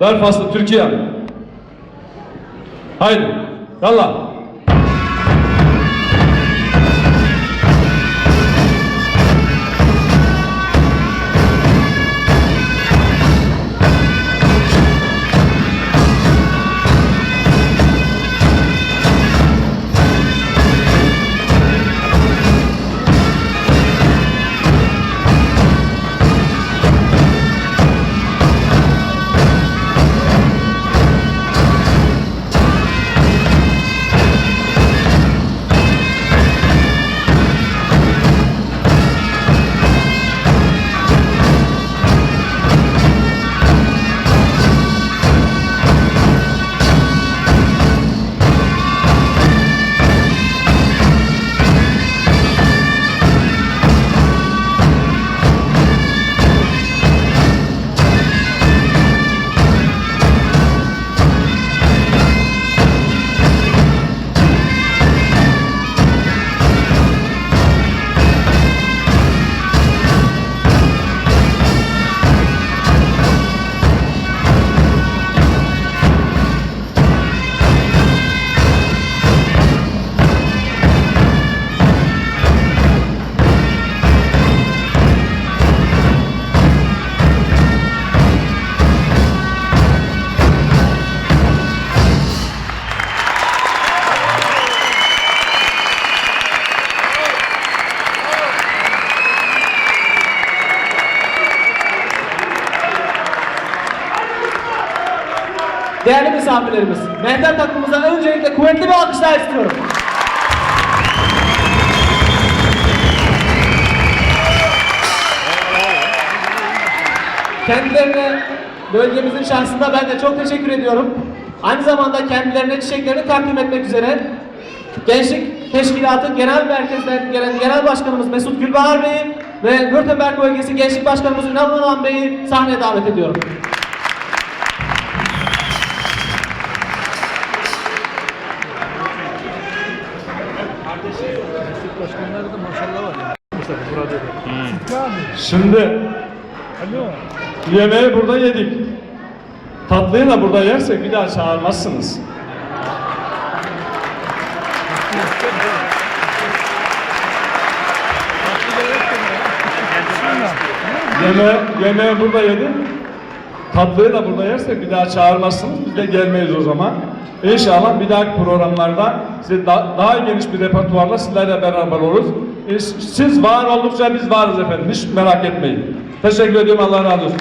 Belfast'ta Türkiye. Haydi. Yallah. Değerli misafirlerimiz, mehter takımımıza öncelikle kuvvetli bir alkışlar istiyorum. Kendilerine bölgemizin şahsında ben de çok teşekkür ediyorum. Aynı zamanda kendilerine çiçeklerini takdim etmek üzere Gençlik Teşkilatı Genel Merkez'den gelen Genel Başkanımız Mesut Gülbahar Bey'i ve Württemberg Bölgesi Gençlik Başkanımız Ünal Onan Bey'i sahneye davet ediyorum. Başkanlarda da maşallah var. Mustafa burada da. Abi. Şimdi Alo. yemeği burada yedik. Tatlıyı da burada yersek bir daha çağırmazsınız. Yeme, yemeği burada yedik. Tatlıyı da burada yersek bir daha çağırmazsınız. Biz de gelmeyiz o zaman. İnşallah bir dahaki programlarda size da- daha geniş bir repertuarla sizlerle beraber oluruz. E, Siz var oldukça biz varız efendim. Hiç merak etmeyin. Teşekkür ediyorum. Allah razı olsun.